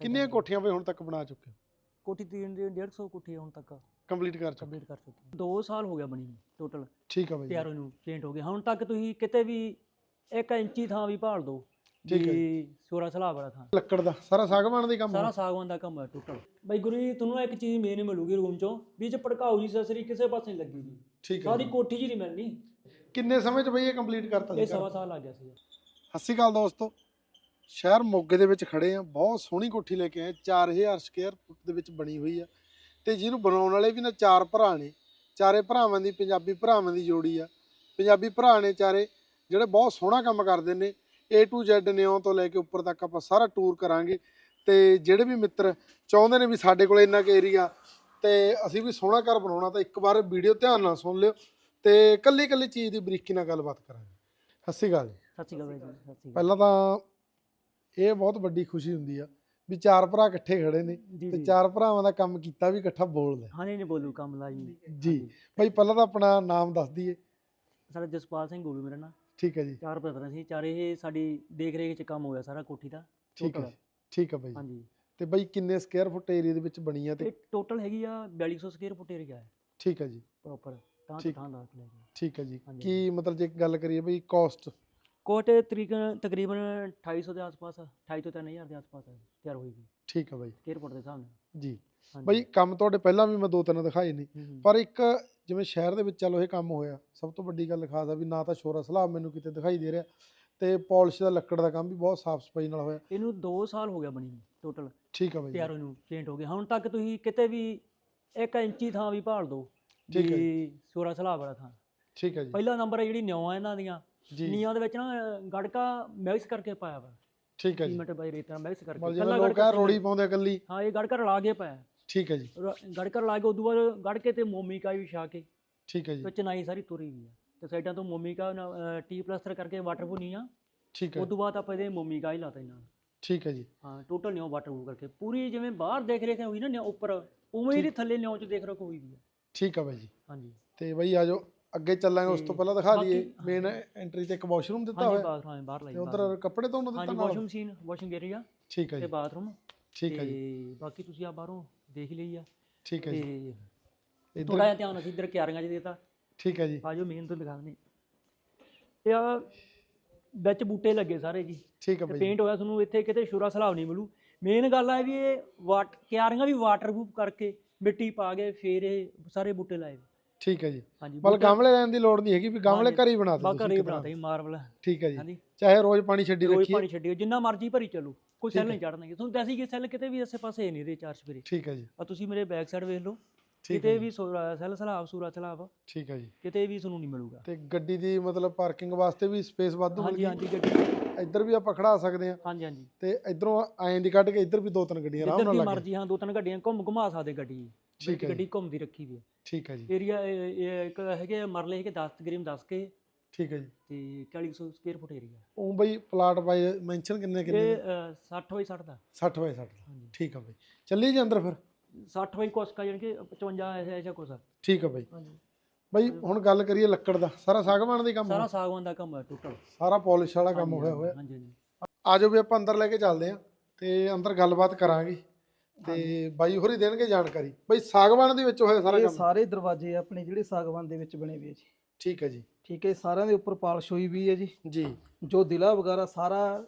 ਕਿੰਨੀਆਂ ਕੋਠੀਆਂ ਬਈ ਹੁਣ ਤੱਕ ਬਣਾ ਚੁੱਕੇ ਹੋ? ਕੋਠੀ ਤੀਨ ਦੇ 150 ਕੋਠੀ ਹੁਣ ਤੱਕ। ਕੰਪਲੀਟ ਕਰ ਚੁੱਕੇ ਕੰਪਲੀਟ ਕਰ ਚੁੱਕੇ 2 ਸਾਲ ਹੋ ਗਿਆ ਬਣੀ ਟੋਟਲ ਠੀਕ ਆ ਬਈ ਤਿਆਰ ਨੂੰ ਪੇਂਟ ਹੋ ਗਿਆ ਹੁਣ ਤੱਕ ਤੁਸੀਂ ਕਿਤੇ ਵੀ 1 ਇੰਚੀ ਥਾਂ ਵੀ ਭਾਲ ਦਿਓ ਠੀਕ ਹੈ ਵੀ ਸੋਰਾ ਸਲਾਹ ਵਾਲਾ ਥਾਂ। ਲੱਕੜ ਦਾ ਸਾਰਾ ਸਾਗਵਾਨ ਦਾ ਹੀ ਕੰਮ ਸਾਰਾ? ਸਾਗਵਾਨ ਦਾ ਕੰਮ ਹੈ ਟੋਟਲ ਬਾਈ ਗੁਰੂ ਜੀ ਤੁਹਾਨੂੰ ਇੱਕ ਚੀਜ਼ ਮੇਨ ਮਿਲੂਗੀ ਰੂਮ ਚੋਂ ਵੀ ਚ ਭੜਕਾਊ ਜੀ ਸਸਰੀ ਕਿਸੇ ਪਾਸੇ ਨਹੀਂ ਲੱਗੀ ਜੀ। ਠੀਕ ਹੈ ਸਾਰੀ ਕੋਠੀ ਜੀ ਨਹੀਂ ਮਿਲਣੀ। ਕਿੰਨੇ ਸਮੇਂ ਚ ਬਈ ਇਹ ਕੰਪਲੀਟ ਕਰਤਾ ਇਹ ਸੀ ਸਵਾ ਸਾਲ ਲੱਗ ਗਿਆ ਸੀ ਸਤਿ ਸ਼੍ਰੀ ਅਕਾਲ ਦੋਸਤੋ। ਸ਼ਹਿਰ ਮੋਗੇ ਦੇ ਵਿੱਚ ਖੜੇ ਆ ਬਹੁਤ ਸੋਹਣੀ ਕੋਠੀ ਲੈ ਕੇ ਆਏ 4000 ਸਕੁਅਰ ਫੁੱਟ ਦੇ ਵਿੱਚ ਬਣੀ ਹੋਈ ਆ। ਤੇ ਜਿਹਨੂੰ ਬਣਾਉਣ ਵਾਲੇ ਵੀ ਨਾ ਚਾਰ ਭਰਾ ਨੇ ਚਾਰੇ ਭਰਾਵਾਂ ਦੀ ਪੰਜਾਬੀ ਭਰਾਵਾਂ ਦੀ ਜੋੜੀ ਆ। ਪੰਜਾਬੀ ਭਰਾ ਨੇ ਚਾਰੇ ਜਿਹੜੇ ਬਹੁਤ ਸੋਹਣਾ ਕੰਮ ਕਰਦੇ ਨੇ A to Z ਨਿਉ ਤੋਂ ਲੈ ਕੇ ਉੱਪਰ ਤੱਕ ਆਪਾਂ ਸਾਰਾ ਟੂਰ ਕਰਾਂਗੇ। ਤੇ ਜਿਹੜੇ ਵੀ ਮਿੱਤਰ ਚਾਹੁੰਦੇ ਨੇ ਵੀ ਸਾਡੇ ਕੋਲ ਇੰਨਾ ਕੁ ਏਰੀਆ ਤੇ ਅਸੀਂ ਵੀ ਸੋਹਣਾ ਘਰ ਬਣਾਉਣਾ ਤਾਂ ਇੱਕ ਵਾਰ ਵੀਡੀਓ ਧਿਆਨ ਨਾਲ ਸੁਣ ਲਿਓ। ਤੇ ਕੱਲੀ ਕੱਲੀ ਚੀਜ਼ ਦੀ ਬਰੀਕੀ ਨਾਲ ਗੱਲਬਾਤ ਕਰਾਂਗੇ। ਸਤਿ ਸ਼੍ਰੀ ਅਕਾਲ ਜੀ। ਸਤਿ ਸ਼੍ਰੀ ਅਕਾਲ ਜੀ ਪਹਿਲਾਂ ਤਾਂ ਇਹ ਬਹੁਤ ਵੱਡੀ ਖੁਸ਼ੀ ਹੁੰਦੀ ਆ ਵੀ ਚਾਰ ਭਰਾ ਇਕੱਠੇ ਖੜੇ ਨੇ ਜੀ ਤੇ ਜੀ। ਚਾਰ ਭਰਾਵਾਂ ਦਾ ਕੰਮ ਕੀਤਾ ਵੀ ਇਕੱਠਾ ਬੋਲਦਾ ਹਾਂ ਨਹੀਂ ਨਹੀਂ ਬੋਲੂ ਕੰਮ ਲਾਈ ਜੀ। ਭਾਈ ਪਹਿਲਾਂ ਤਾਂ ਆਪਣਾ ਨਾਮ ਦੱਸ ਦਈਏ। ਸਾਡਾ ਜਸਪਾਲ ਸਿੰਘ ਗੋਲੂ ਮੇਰਾ ਨਾਂ ਠੀਕ ਹੈ ਜੀ। ਚਾਰ ਬ੍ਰਦਰ ਸੀ ਚਾਰੇ ਇਹ ਸਾਡੀ ਦੇਖ ਰੇਖ ਚ ਕੰਮ ਹੋਇਆ ਸਾਰਾ ਕੋਠੀ ਦਾ ਠੀਕ ਹੈ total। ਠੀਕ ਹੈ ਭਾਈ ਹਾਂਜੀ। ਤੇ ਭਾਈ ਕਿੰਨੇ ਸਕੁਅਰ ਫੁੱਟ ਏਰੀਆ ਦੇ ਵਿੱਚ ਬਣੀ ਆ ਤੇ ਇਹ ਟੋਟਲ ਹੈਗੀ ਆ 4200 ਸਕੁਅਰ ਫੁੱਟ ਏਰੀਆ ਹੈ ਠੀਕ ਹੈ ਜੀ। ਪ੍ਰੋਪਰ ਤਾਂ ਠੀਕ। ਥਾਂ ਦਾਖ ਲੈ ਕੇ ਠੀਕ ਹੈ ਜੀ। ਹਾਂਜੀ। ਕੀ ਮਤਲਬ ਜੇ ਗੱਲ ਕਰੀਏ ਭਾਈ ਕਾਸਟ ਕੋਟ ਤਕਰੀਬਨ ਤਕਰੀਬਨ 2800 ਦੇ ਆਸ-ਪਾਸ 28 ਤੋਂ 3000 ਦੇ ਆਸ-ਪਾਸ ਤਿਆਰ ਹੋਏਗੀ। ਠੀਕ ਹੈ ਭਾਈ ਸਕੁਅਰ ਫੁੱਟ ਦੇ ਹਿਸਾਬ ਨਾਲ। ਜੀ। ਭਾਈ ਕੰਮ ਤੁਹਾਡੇ ਪਹਿਲਾਂ ਵੀ ਮੈਂ ਦੋ ਤਿੰਨ ਦਿਖਾਏ ਨੇ। ਪਰ ਇੱਕ ਜਿਵੇਂ ਸ਼ਹਿਰ ਦੇ ਵਿੱਚ ਚਲੋ ਇਹ ਕੰਮ ਹੋਇਆ ਸਭ ਤੋਂ ਵੱਡੀ ਗੱਲ ਖਾਸ ਆ ਵੀ ਨਾ ਤਾਂ ਸ਼ੋਰਾ ਸਲਾਬ ਮੈਨੂੰ ਕਿਤੇ ਦਿਖਾਈ ਦੇ ਰਿਹਾ ਤੇ ਪਾਲਿਸ਼ ਦਾ ਲੱਕੜ ਦਾ ਕੰਮ ਵੀ ਬਹੁਤ ਸਾਫ਼ ਸਫ਼ਾਈ ਨਾਲ ਹੋਇਆ। ਇਹਨੂੰ 2 ਸਾਲ ਹੋ ਗਿਆ ਬਣੀ ਨੂੰ ਟੋਟਲ ਠੀਕ ਹੈ ਭਾਈ ਤਿਆਰ ਨੂੰ ਪੇਂਟ ਹੋ ਗਿਆ ਹੁਣ ਤੱਕ ਤੁਸੀਂ ਕਿਤੇ ਵੀ 1 ਇੰਚੀ ਥਾਂ ਵੀ ਭਾਲ ਦਿਓ ਠੀਕ ਹੈ ਸੋਰਾ ਸਲਾਹ ਵਾਲਾ ਥਾਂ। ਠੀਕ ਹੈ ਜੀ। ਪਹਿਲਾ ਨੰਬਰ ਹੈ ਜਿਹੜੀ ਨਿਉਂ ਆ ਇਹਨਾਂ ਦੀਆਂ। ਨੀਆਂ ਦੇ ਵਿੱਚ ਨਾ ਗੜਕਾ ਮਿਕਸ ਕਰਕੇ ਪਾਇਆ ਵਾ। ਠੀਕ ਹੈ ਜੀ। ਸੀਮੈਂਟ ਬਾਈ ਰੇਤਾ ਮਿਕਸ ਕਰਕੇ। ਇਕੱਲਾ ਲੋਕ ਆ ਰੋੜੀ ਪਾਉਂਦੇ ਆ ਇਕੱਲੀ। ਹਾਂ ਇਹ ਗੜਕਾ ਰਲਾ ਕੇ ਪਾਇਆ। ਠੀਕ ਹੈ ਜੀ। ਗੜਕਾ ਰਲਾ ਕੇ ਉਦੋਂ ਬਾਅਦ ਗੜਕੇ ਤੇ ਮੋਮੀ ਕਾਈ ਵਿਛਾ ਕੇ। ਠੀਕ ਹੈ ਜੀ। ਤੇ ਚਨਾਈ ਸਾਰੀ ਤੁਰੀ ਵੀ ਆ। ਤੇ ਸਾਈਡਾਂ ਤੋਂ ਮੋਮੀ ਕਾ ਟੀ ਪਲਸਟਰ ਕਰਕੇ ਵਾਟਰਪ੍ਰੂਫ ਨਹੀਂ। ਆ ਠੀਕ ਹੈ। ਉਦੋਂ ਬਾਅਦ ਆਪਾਂ ਇਹਦੇ ਮੋਮੀ ਕਾ ਹੀ ਲਾਤਾ ਇਹਨਾਂ। ਠੀਕ ਹੈ ਜੀ। ਹਾਂ ਟੋਟਲ ਨਿਓ ਵਾਟਰਪ੍ਰੂਫ ਕਰਕੇ। ਪੂਰੀ ਜਿਵੇਂ ਬਾਹਰ ਦੇਖ ਰੇਖ ਹੋਈ ਨਾ ਉੱਪਰ ਉਵੇਂ ਇਹਦੇ ਥੱਲੇ ਨਿਓ ਚ ਦੇਖ ਰੇਖ ਹੋਈ ਵੀ ਆ। ਠੀਕ ਹੈ ਬਾਈ ਜੀ। ਹਾਂਜੀ। ਤੇ ਬਾਈ ਆਜੋ ਅੱਗੇ ਚੱਲਾਂਗੇ ਉਸ ਤੋਂ ਤੇ ਪਹਿਲਾਂ ਦਿਖਾ ਦਈਏ ਮੇਨ ਐਂਟਰੀ ਤੇ ਇੱਕ ਵਾਸ਼ਰੂਮ ਦਿੱਤਾ ਹਾਂਜੀ ਹੋਇਆ। ਬਾਥਰੂਮ ਹਾਂ ਬਾਹਰ ਲਾਈ ਤੇ ਬਾਥਰੂਮ। ਉਧਰ ਕੱਪੜੇ ਨੂੰ ਦਿੱਤਾ ਹਾਂਜੀ ਨਾਲ। ਵਾਸ਼ਿੰਗ ਮਸ਼ੀਨ ਵਾਸ਼ਿੰਗ ਏਰੀਆ ਠੀਕ ਹੈ ਤੇ ਜੀ। ਬਾਥਰੂਮ ਠੀਕ ਹੈ ਜੀ। ਤੇ ਬਾਕੀ ਤੁਸੀਂ ਆ ਬਾਹਰੋਂ ਦੇਖ ਲਈ ਆ। ਠੀਕ ਹੈ ਜੀ। ਤੇ ਇੱਧਰ ਥੋੜਾ ਜਿਹਾ ਧਿਆਨ ਅਸੀਂ ਇੱਧਰ ਕਿਆਰੀਆਂ 'ਚ ਦੇਤਾ। ਠੀਕ ਹੈ ਜੀ। ਆਜੋ ਮੇਨ ਤੋਂ ਦਿਖਾ ਦਿੰਦੇ ਇਹ ਆ ਵਿੱਚ ਬੂਟੇ ਲੱਗੇ ਸਾਰੇ ਜੀ। ਠੀਕ ਹੈ ਤੇ ਬਾਈ ਪੇਂਟ ਹੋਇਆ ਤੁਹਾਨੂੰ ਇੱਥੇ ਕਿਤੇ ਸ਼ੁਰਾ ਸਲਾਬ ਨਹੀਂ ਮਿਲੂ। ਮੇਨ ਗੱਲ ਆ ਵੀ ਇਹ ਵਾਟ ਕਿਆਰੀਆਂ ਵੀ ਵਾਟਰਪ੍ਰੂਫ ਕਰਕੇ ਮਿੱਟੀ ਪਾ ਕੇ ਫੇਰ ਇਹ ਸਾਰੇ ਬੂਟੇ ਲਾਏ। ਠੀਕ ਹੈ ਜੀ। ਹਾਂਜੀ ਮਤਲਬ ਗਮਲੇ ਲੈਣ ਦੀ ਲੋੜ ਨਹੀਂ ਹੈਗੀ ਵੀ ਗਮਲੇ ਹਾਂਜੀ। ਘਰ ਹੀ ਬਣਾ ਬਾ ਦਿਓ ਘਰੇ ਤੁਸੀਂ ਬਣਾਤਾ ਜੀ ਮਾਰਬਲ ਠੀਕ ਹੈ ਜੀ। ਹਾਂਜੀ। ਚਾਹੇ ਰੋਜ਼ ਪਾਣੀ ਛੱਡੀ ਰੋਜ਼ ਰੱਖੀਏ। ਪਾਣੀ ਛੱਡਿਓ ਜਿੰਨਾ ਮਰਜ਼ੀ ਭਰੀ ਚੱਲੋ ਕੋਈ ਠੀਕ ਸੈੱਲ ਹੈ। ਨਹੀਂ ਚੜਨਗੇ ਤੁਹਾਨੂੰ ਦੱਸੀ ਕਿ ਸੈੱਲ ਕਿਤੇ ਵੀ ਇਸੇ ਪਾਸੇ ਨਹੀਂ ਦੇ ਚਾਰ ਸਪਰੇ ਠੀਕ ਹੈ ਜੀ। ਆ ਤੁਸੀਂ ਮੇਰੇ ਬੈਕ ਸਾਈਡ ਵੇਖ ਲਓ ਠੀਕ ਕਿਤੇ ਹੈ ਵੀ ਸੈੱਲ ਸਲਾਬ ਸੂਰਾ ਸਲਾਬ ਠੀਕ ਹੈ ਜੀ। ਕਿਤੇ ਵੀ ਤੁਹਾਨੂੰ ਨਹੀਂ ਮਿਲੂਗਾ। ਤੇ ਗੱਡੀ ਦੀ ਮਤਲਬ ਪਾਰਕਿੰਗ ਵਾਸਤੇ ਵੀ ਸਪੇਸ ਵਾਧੂ ਹਾਂਜੀ ਮਿਲ ਹਾਂਜੀ ਗੱਡੀ ਇੱਧਰ ਵੀ ਆਪਾਂ ਖੜਾ ਸਕਦੇ ਹਾਂ। ਹਾਂਜੀ ਹਾਂਜੀ। ਤੇ ਇਧਰੋਂ ਐਂ ਦੀ ਕੱਢ ਕੇ ਇੱਧਰ ਵੀ ਦੋ ਤਿੰਨ ਗੱਡੀਆਂ ਆਰਾਮ ਜਿੱਧਰ ਨਾਲ ਦੀ ਲੱਗ ਮਰਜ਼ੀ ਹਾਂ ਦੋ ਤਿੰਨ ਗੱਡੀਆਂ ਘੁੰਮ ਘੁਮਾ ਸਕਦੇ ਗੱਡੀ। ਠੀਕ ਹੈ ਗੱਡੀ ਘੁੰਮਦੀ ਰੱਖੀ ਵੀ ਹੈ। ਠੀਕ ਹੈ ਜੀ। ਏਰੀਆ ਇੱਕ ਹੈਗੇ ਮਰਲੇ ਹੈਗੇ 10 ਤਕਰੀਬਨ 10 ਕੇ ਠੀਕ ਹੈ ਜੀ। ਤੇ 4100 ਸਕੁਅਰ ਫੁੱਟ ਏਰੀਆ ਉਹ ਬਈ ਪਲਾਟ ਬਾਈ ਮੈਂਸ਼ਨ ਕਿੰਨੇ ਕਿੰਨੇ ਇਹ ਨੇ? ਅ, 60 ਬਾਈ 60 ਦਾ। 60 ਬਾਈ 60 ਦਾ। ਹਾਂਜੀ। ਠੀਕ ਹੈ ਬਾਈ। ਚੱਲੀ ਜੀ ਅੰਦਰ ਫਿਰ। 60 ਬਾਈ ਕੁਛ ਕਾ ਜਾਣੀ ਕਿ 55 ਐਸਾ ਐਸਾ। ਠੀਕ ਹੈ ਬਾਈ। ਹਾਂਜੀ। ਬਾਈ ਹੁਣ ਗੱਲ ਕਰੀਏ ਲੱਕੜ ਦਾ। ਸਾਰਾ ਸਾਗਵਾਨ ਦਾ ਕੰਮ ਸਾਰਾ? ਸਾਗਵਾਨ ਦਾ ਕੰਮ ਹੈ ਟੋਟਲ ਸਾਰਾ ਪਾਲਿਸ਼ ਵਾਲਾ ਕੰਮ ਹੋਇਆ ਹੋਇਆ। ਹਾਂਜੀ ਹਾਂਜੀ। ਆਜੋ ਵੀ ਆਪਾਂ ਅੰਦਰ ਲੈ ਕੇ ਚੱਲਦੇ ਆਂ ਤੇ ਅੰਦਰ ਗੱਲਬਾਤ ਕਰਾਂਗੇ। ਤੇ ਬਾਈ ਹੋਰੀ ਦੇਣਗੇ ਜਾਣਕਾਰੀ? ਬਾਈ ਸਾਗਵਾਨ ਦੇ ਵਿੱਚ ਹੋਇਆ ਸਾਰਾ ਇਹ ਕੰਮ? ਸਾਰੇ ਦਰਵਾਜ਼ੇ ਆਪਣੇ ਜਿਹੜੇ ਸਾਗਵਾਨ ਦੇ ਵਿੱਚ ਬਣੇ ਹੋਏ ਆ ਜੀ। ਠੀਕ ਹੈ ਜੀ। ਠੀਕ ਹੈ ਸਾਰਿਆਂ ਦੇ ਉੱਪਰ ਪਾਲਿਸ਼ ਹੋਈ ਵੀ ਹੈ ਜੀ। ਜੀ। ਜੋ ਦਿਲਾ ਵਗੈਰਾ ਸਾਰਾ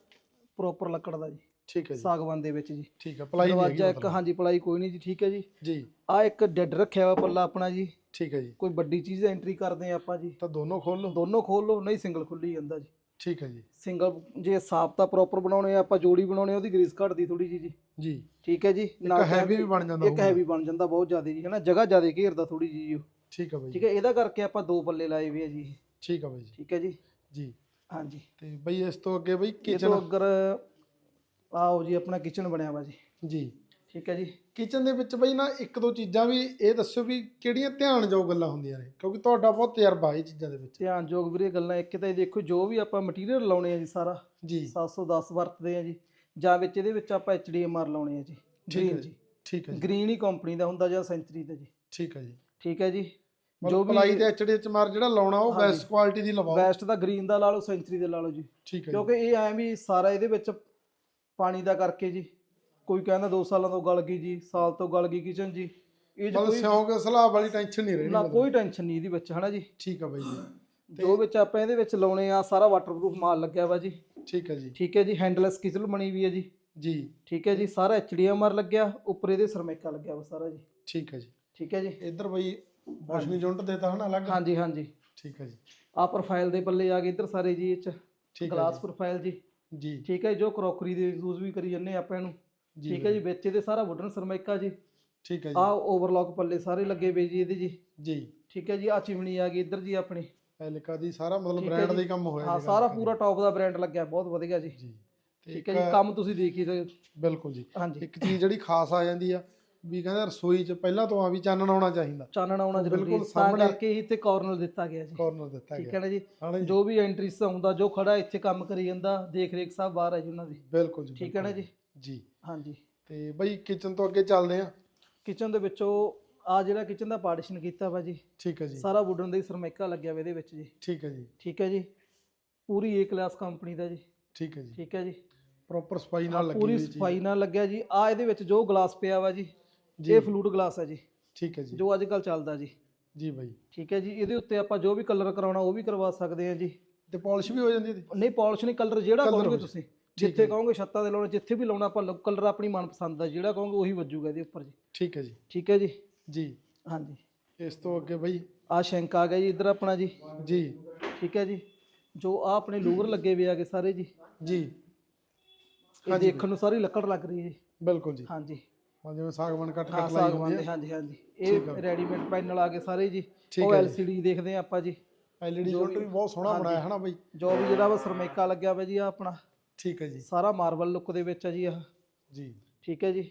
ਪ੍ਰੋਪਰ ਲੱਕੜ ਦਾ ਜੀ। ਠੀਕ ਹੈ ਜੀ। ਸਾਗਵਾਨ ਦੇ ਵਿੱਚ ਜੀ। ਠੀਕ ਹੈ ਪਲਾਈ ਨਹੀਂ ਹੈਗੀ ਦਰਵਾਜ਼ਾ ਇੱਕ ਮਤਲਬ। ਹਾਂਜੀ ਪਲਾਈ ਕੋਈ ਨਹੀਂ ਜੀ ਠੀਕ ਹੈ ਜੀ। ਜੀ। ਆ ਇੱਕ ਡੈਡ ਰੱਖਿਆ ਵਾ ਪੱਲਾ ਆਪਣਾ ਜੀ। ਠੀਕ ਹੈ ਜੀ। ਕੋਈ ਵੱਡੀ ਚੀਜ਼ ਐਂਟਰੀ ਕਰਦੇ ਆ ਆਪਾਂ ਜੀ। ਤਾਂ ਦੋਨੋਂ ਖੋਲ ਲਓ। ਦੋਨੋਂ ਖੋਲ ਲਓ ਨਹੀਂ ਸਿੰਗਲ ਖੁੱਲੀ ਜਾਂਦਾ ਜੀ। ਠੀਕ ਹੈ ਜੀ। ਸਿੰਗਲ ਜੇ ਸਾਫਤਾ ਪ੍ਰੋਪਰ ਬਣਾਉਣੇ ਆ ਆਪਾਂ ਜੋੜੀ ਬਣਾਉਣੇ ਉਹਦੀ ਗਰੀਸ ਘਟਦੀ ਥੋੜੀ ਜੀ ਜੀ। ਜੀ। ਠੀਕ ਹੈ ਜੀ ਇੱਕ ਨਾਲ ਹੈਵੀ ਵੀ ਬਣ ਜਾਂਦਾ ਇੱਕ। ਹੈਵੀ ਬਣ ਜਾਂਦਾ ਬਹੁਤ ਜ਼ਿਆਦਾ ਜੀ ਹਨਾ? ਜਗ੍ਹਾ ਜ਼ਿਆਦਾ ਘੇਰਦਾ ਥੋੜੀ ਜੀ ਉਹ। ਠੀਕ ਹੈ ਬਾਈ ਠੀਕ ਹੈ ਇਹਦਾ ਕਰਕੇ ਆਪਾਂ ਦੋ ਪੱਲੇ ਲਾਏ ਹੋਏ ਆ ਜੀ। ਠੀਕ ਹੈ ਬਾਈ ਜੀ। ਠੀਕ ਹੈ ਜੀ। ਜੀ। ਹਾਂਜੀ। ਤੇ ਬਈ ਇਸ ਤੋਂ ਅੱਗੇ ਬਈ ਇਹ ਤੋਂ ਕਿਚਨ ਅਗਰ ਆਓ ਜੀ ਆਪਣਾ ਕਿਚਨ ਬਣਿਆ ਵਾ ਜੀ। ਜੀ। ਠੀਕ ਹੈ ਜੀ। ਕਿਚਨ ਦੇ ਵਿੱਚ ਬਈ ਨਾ ਇੱਕ ਦੋ ਚੀਜ਼ਾਂ ਵੀ ਇਹ ਦੱਸੋ ਵੀ ਕਿਹੜੀਆਂ ਧਿਆਨਯੋਗ ਗੱਲਾਂ ਹੁੰਦੀਆਂ ਨੇ ਕਿਉਂਕਿ ਤੁਹਾਡਾ ਬਹੁਤ ਤਜਰਬਾ ਇਹ ਚੀਜ਼ਾਂ ਦੇ ਵਿੱਚ। ਧਿਆਨਯੋਗ ਵੀਰੇ ਗੱਲਾਂ ਇੱਕ ਤਾਂ ਇਹ ਦੇਖੋ ਜੋ ਵੀ ਆਪਾਂ ਮਟੀਰੀਅਲ ਲਾਉਣੇ ਆ ਜੀ ਸਾਰਾ ਜੀ। 710 ਵਰਤਦੇ ਆ ਜੀ ਜਾਂ ਵਿੱਚ ਇਹਦੇ ਵਿੱਚ ਆਪਾਂ HDMR ਲਾਉਣੇ ਆ ਜੀ ਗ੍ਰੀਨ ਜੀ ਠੀਕ ਹੈ ਜੀ। ਗ੍ਰੀਨ ਹੀ ਕੰਪਨੀ ਦਾ ਹੁੰਦਾ ਜਾਂ ਸੈਂਚਰੀ ਦਾ ਜੀ। ਠੀਕ ਹੈ ਜੀ। ਠੀਕ ਹੈ ਜੀ। ਜੋ ਜੋ ਪਲਾਈ ਵੀ ਤੇ ਐਚਡੀਐਚਆਰ ਜਿਹੜਾ ਲਾਉਣਾ ਉਹ। ਬੈਸਟ ਕੁਆਲਿਟੀ ਦੀ ਲਵਾਓ। ਬੈਸਟ ਦਾ ਗ੍ਰੀਨ ਦਾ ਲਾ ਲਓ ਸੈਂਚਰੀ ਦਾ ਲਾ ਲਓ ਜੀ। ਠੀਕ ਹੈ ਕਿਉਂਕਿ ਇਹ ਐ ਵੀ ਸਾਰਾ ਇਹਦੇ ਵਿੱਚ ਪਾਣੀ ਦਾ ਕਰਕੇ ਜੀ ਕੋਈ ਕਹਿੰਦਾ 2 ਸਾਲਾਂ ਤੋਂ ਗਲ ਗਈ ਜੀ ਸਾਲ ਤੋਂ ਗਲ ਗਈ ਕਿਚਨ ਜੀ। ਇਹ 'ਚ ਮਤਲਬ ਕੋਈ ਸਿਉਂਕ ਸਲਾਬ ਵਾਲੀ ਟੈਨਸ਼ਨ ਨਹੀਂ ਰਹਿਣੀ ਨਾ ਮਤਲਬ। ਕੋਈ ਟੈਨਸ਼ਨ ਨਹੀਂ ਇਹਦੇ ਵਿੱਚ ਹਨਾ ਜੀ? ਠੀਕ ਆ ਬਾਈ ਜੀ। ਜੋ ਵਿੱਚ ਆਪਾਂ ਇਹਦੇ ਵਿੱਚ ਲਾਉਣੇ ਆ ਸਾਰਾ ਵਾਟਰਪ੍ਰੂਫ ਮਾਲ ਲੱਗਿਆ ਵਾ ਜੀ। ਠੀਕ ਹੈ ਜੀ। ਠੀਕ ਹੈ ਜੀ ਹੈਂਡਲੈਸ ਕਿਚਨ ਬਣੀ ਵੀ ਹੈ ਜੀ। ਜੀ। ਠੀਕ ਹੈ ਜੀ ਸਾਰਾ ਐਚਡੀਐਮਆਰ ਲੱਗਿਆ ਉੱਪਰ ਇਹਦੇ ਸਰਮੈਕਾ ਲੱਗਿਆ ਵਾ ਸਾਰਾ ਜੀ। ਠੀਕ ਹੈ ਜੀ। ਠੀਕ ਹੈ ਜੀ। ਇੱਧਰ ਬਾਈ ਵਾਸ਼ਿੰਗ ਯੂਨਿਟ ਦੇਤਾ ਹਨਾ ਅਲੱਗ? ਹਾਂਜੀ ਹਾਂਜੀ। ਠੀਕ ਹੈ ਜੀ। ਆ ਪ੍ਰੋਫਾਈਲ ਦੇ ਪੱਲੇ ਆ ਗਏ ਇੱਧਰ ਸਾਰੇ ਜੀ ਇਹ ਚ। ਠੀਕ ਗਲਾਸ ਪ੍ਰੋਫਾਈਲ ਜੀ। ਜੀ। ਠੀਕ ਹੈ ਜੀ, ਕਰੋਕਰੀ ਦੇ ਯੂਜ਼ ਵੀ ਕਰੀ ਜੰਨੇ ਆਪਾਂ ਇਹਨੂੰ। ਠੀਕ ਹੈ ਜੀ ਵਿੱਚ ਇਹਦੇ ਸਾਰਾ ਵੁਡਨ ਸਰਮੈਕਾ ਜੀ। ਠੀਕ ਹੈ ਆ ਜੀ ਓਵਰਲੌਕ ਪੱਲੇ ਸਾਰੇ ਲੱਗੇ ਵੇ ਜੀ ਇਹਦੇ ਜੀ। ਜੀ। ਠੀਕ ਹੈ ਜੀ ਆ ਚਿਮਣੀ ਆ ਗਈ ਇੱਧਰ ਜੀ ਆਪਣੀ। ਐਲਿਕਾ ਦੀ ਸਾਰਾ ਮਤਲਬ ਠੀਕ ਹੈ ਬ੍ਰਾਂਡ। ਦਾ ਹੀ ਕੰਮ ਹੋਇਆ ਹਾਂ ਸਾਰਾ ਪੂਰਾ ਟੌਪ ਦਾ ਬ੍ਰਾਂਡ ਲੱਗਿਆ ਬਹੁਤ ਵਧੀਆ ਜੀ। ਜੀ। ਠੀਕ ਹੈ ਜੀ ਕੰਮ ਤੁਸੀਂ ਦੇਖੀ ਤੇ ਬਿਲਕੁਲ ਜੀ। ਇੱਕ ਚੀਜ਼ ਜਿਹੜੀ ਖਾਸ ਆ ਜਾਂਦੀ ਆ ਵੀ ਕਹਿੰਦੇ ਰਸੋਈ 'ਚ ਪਹਿਲਾਂ ਤੋਂ ਆ ਵੀ ਚਾਨਣ ਆਉਣਾ ਚਾਹੀਦਾ। ਚਾਨਣ ਆਉਣਾ ਜ਼ਰੂਰੀ ਬਿਲਕੁਲ ਹੈ ਸਾਹਮਣੇ- ਕਰਕੇ ਹੀ ਤੇ ਕਾਰਨਰ ਦਿੱਤਾ ਗਿਆ ਜੀ। ਕਾਰਨਰ ਦਿੱਤਾ ਠੀਕ ਹੈ ਗਿਆ ਨਾ ਜੀ? ਹਾਂ ਜੀ। ਜੋ ਵੀ ਐਂਟਰੀ ਆਉਂਦਾ ਜੋ ਖੜਾ ਇੱਥੇ ਕੰਮ ਕਰੀ ਜਾਂਦਾ ਦੇਖ ਰੇਖ ਸਭ ਬਾਹਰ ਹੈ ਜੀ ਉਹਨਾਂ ਦੀ। ਬਿਲਕੁਲ ਜੀ ਠੀਕ ਹੈ ਨਾ। ਜੀ। ਜੀ। ਹਾਂਜੀ। ਤੇ ਬਈ ਕਿਚਨ ਤੋਂ ਅੱਗੇ ਚੱਲਦੇ ਆ ਕਿਚਨ ਦੇ ਵਿੱਚੋਂ ਆ ਜਿਹੜਾ ਕਿਚਨ ਦਾ ਪਾਰਟੀਸ਼ਨ ਕੀਤਾ ਵਾ ਜੀ ਠੀਕ ਹੈ ਜੀ। ਸਾਰਾ ਵੁਡਨ ਦਾ ਹੀ ਸਰਮੈਕਾ ਲੱਗਿਆ ਵਾ ਇਹਦੇ ਵਿੱਚ ਜੀ। ਠੀਕ ਹੈ ਜੀ। ਠੀਕ ਹੈ ਜੀ। ਪੂਰੀ ਏ ਕਲਾਸ ਕੰਪਨੀ ਦਾ ਜੀ। ਠੀਕ ਹੈ ਜੀ। ਠੀਕ ਹੈ ਜੀ। ਪ੍ਰੋਪਰ ਸਫ਼ਾਈ ਨਾਲ ਲੱਗੀ ਪੂਰੀ ਹੋਈ ਚੀਜ਼। ਸਫ਼ਾਈ ਨਾਲ ਲੱਗਿਆ ਜੀ। ਆ ਇਹਦੇ ਵਿੱਚ ਜੋ ਗਲਾਸ ਪਿਆ ਵਾ ਜੀ ਇਹ ਫਲੂਟ ਗਲਾਸ ਹੈ ਜੀ। ਠੀਕ ਹੈ ਜੀ। ਜੋ ਅੱਜ ਕੱਲ ਚੱਲਦਾ ਜੀ। ਜੀ ਬਾਈ। ਠੀਕ ਹੈ ਜੀ। ਇਹਦੇ ਉੱਤੇ ਆਪਾਂ ਜੋ ਵੀ ਕਲਰ ਕਰਾਉਣਾ ਉਹ ਵੀ ਕਰਵਾ ਸਕਦੇ ਹਾਂ ਜੀ। ਤੇ ਪਾਲਿਸ਼ ਵੀ ਹੋ ਜਾਂਦੀ ਇਹਦੀ? ਨਹੀਂ ਪਾਲਿਸ਼ ਨਹੀਂ ਕਲਰ ਜਿਹੜਾ ਕਹੋਗੇ ਹੋ- ਤੁਸੀਂ। ਜਿੱਥੇ। ਕਹੋਗੇ ਛੱਤਾਂ ਦੇ ਲਾਉਣਾ ਜਿੱਥੇ ਵੀ ਲਾਉਣਾ ਆਪਾਂ ਕਲਰ ਆਪਣੀ ਮਨਪਸੰਦ ਦਾ ਜਿਹੜਾ ਕਹੋਗੇ ਉਹੀ ਵੱਜੂਗਾ ਇਹਦੇ ਉੱਪਰ ਜੀ। ਠੀਕ ਹੈ ਜੀ। ਠੀਕ ਹੈ ਜੀ? ਜੀ। ਹਾਂਜੀ। ਇਸ ਤੋਂ ਅੱਗੇ ਬਈ। ਆ ਸ਼ੈਂਕ ਆ ਗਿਆ ਜੀ ਇੱਧਰ ਆਪਣਾ ਜੀ। ਜੀ। ਠੀਕ ਹੈ ਜੀ? ਜੋ ਆ ਆਪਣੇ ਲੂਵਰ ਲੱਗੇ ਵੇ ਆਗੇ ਸਾਰੇ ਜੀ। ਜੀ। ਇਹ ਦੇਖਣ ਨੂੰ ਸਾਰੀ ਲੱਕੜ ਲੱਗ ਰਹੀ ਹੈ ਜੀ। ਬਿਲਕੁਲ ਜੀ। ਹਾਂਜੀ। ਹਾਂ ਜਿਵੇਂ ਸਾਗਵਾਨ ਕੱਟ ਕੱਟ ਲਾਈ ਹੁੰਦੀ ਹੈ। ਹਾਂਜੀ ਹਾਂਜੀ। ਇਹ ਰੈਡੀਮੇਡ ਪੈਨਲ ਆ ਗਏ ਸਾਰੇ ਜੀ। ਉਹ। LCD ਦੇਖਦੇ ਆ ਆਪਾਂ ਜੀ। ਐਲਈਡੀ ਜੋ ਯੂਨਿਟ ਵੀ- ਬਹੁਤ ਸੋਹਣਾ। ਬਣਾਇਆ ਹੈ ਨਾ ਬਈ। ਜੋ ਵੀ ਜਿਹੜਾ ਵਾ ਸਰਮੈਕਾ ਲੱਗਿਆ ਵਾ ਜੀ ਆ ਆਪਣਾ। ਠੀਕ ਹੈ ਜੀ। ਸਾਰਾ ਮਾਰਬਲ ਲੁੱਕ ਦੇ ਵਿੱਚ ਆ ਜੀ ਆਹ ਜੀ। ਠੀਕ ਹੈ ਜੀ।